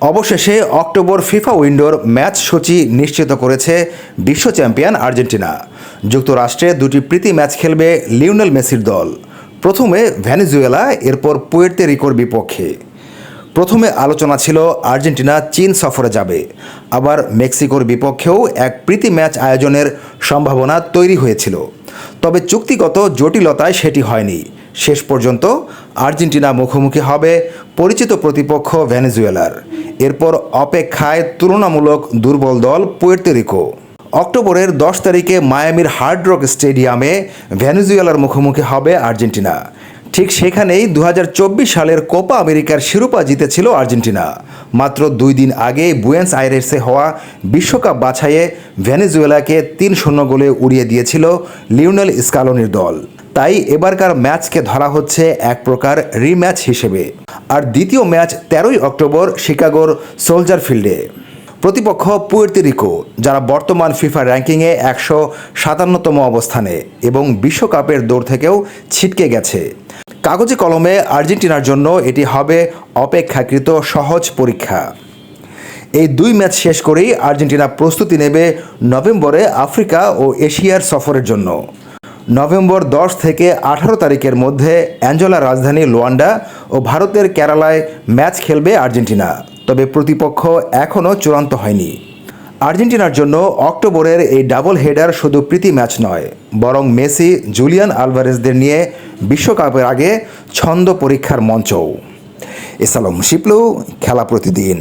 অবশেষে October FIFA উইন্ডোর match সূচি নিশ্চিত করেছে বিশ্ব চ্যাম্পিয়ন আর্জেন্টিনা। যুক্তরাষ্ট্রে দুটি প্রীতি ম্যাচ খেলবে লিওনেল মেসির দল। প্রথমে ভেনেজুয়েলা, এরপর পুয়ের্তে রিকোর বিপক্ষে। প্রথমে আলোচনা ছিল আর্জেন্টিনা চীন সফরে যাবে। আবার মেক্সিকোর বিপক্ষেও এক প্রীতি ম্যাচ আয়োজনের সম্ভাবনা তৈরি হয়েছিল। তবে চুক্তিগত জটিলতায় সেটি হয়নি। শেষ পর্যন্ত আর্জেন্টিনা মুখোমুখি হবে পরিচিত প্রতিপক্ষ ভেনেজুয়েলার। এরপর অপেক্ষায় তুলনামূলক দুর্বল দল পুয়ের্তো রিকো। অক্টোবরের দশ তারিখে মায়ামির হার্ড রক স্টেডিয়ামে ভেনেজুয়েলার মুখোমুখি হবে আর্জেন্টিনা। ঠিক সেখানেই দু হাজার চব্বিশ সালের কোপা আমেরিকার শিরোপা জিতেছিল আর্জেন্টিনা। মাত্র দুই দিন আগে বুয়েন্স আইরেসে হওয়া বিশ্বকাপ বাছাইয়ে ভেনেজুয়েলাকে তিন শূন্য গোলে উড়িয়ে দিয়েছিল লিওনেল স্কালোনির দল। তাই এবারকার ম্যাচকে ধরা হচ্ছে এক প্রকার রিম্যাচ হিসেবে। আর দ্বিতীয় ম্যাচ তেরোই অক্টোবর শিকাগোর সোলজার ফিল্ডে। প্রতিপক্ষ পুয়ের্তো রিকো, যারা বর্তমান ফিফা র্যাঙ্কিংয়ে একশো সাতান্নতম অবস্থানে এবং বিশ্বকাপের দৌড় থেকেও ছিটকে গেছে। কাগজে কলমে আর্জেন্টিনার জন্য এটি হবে অপেক্ষাকৃত সহজ পরীক্ষা। এই দুই ম্যাচ শেষ করেই আর্জেন্টিনা প্রস্তুতি নেবে নভেম্বরে আফ্রিকা ও এশিয়ার সফরের জন্য। নভেম্বর দশ থেকে আঠারো তারিখের মধ্যে অ্যাঞ্জোলা রাজধানী লোয়ান্ডা ও ভারতের কেরালায় ম্যাচ খেলবে আর্জেন্টিনা। তবে প্রতিপক্ষ এখনও চূড়ান্ত হয়নি। আর্জেন্টিনার জন্য অক্টোবরের এই ডাবল হেডার শুধু প্রীতি ম্যাচ নয়, বরং মেসি, জুলিয়ান আলভারেজদের নিয়ে বিশ্বকাপের আগে ছন্দ পরীক্ষার মঞ্চও। এসালম শিপলু, খেলা প্রতিদিন।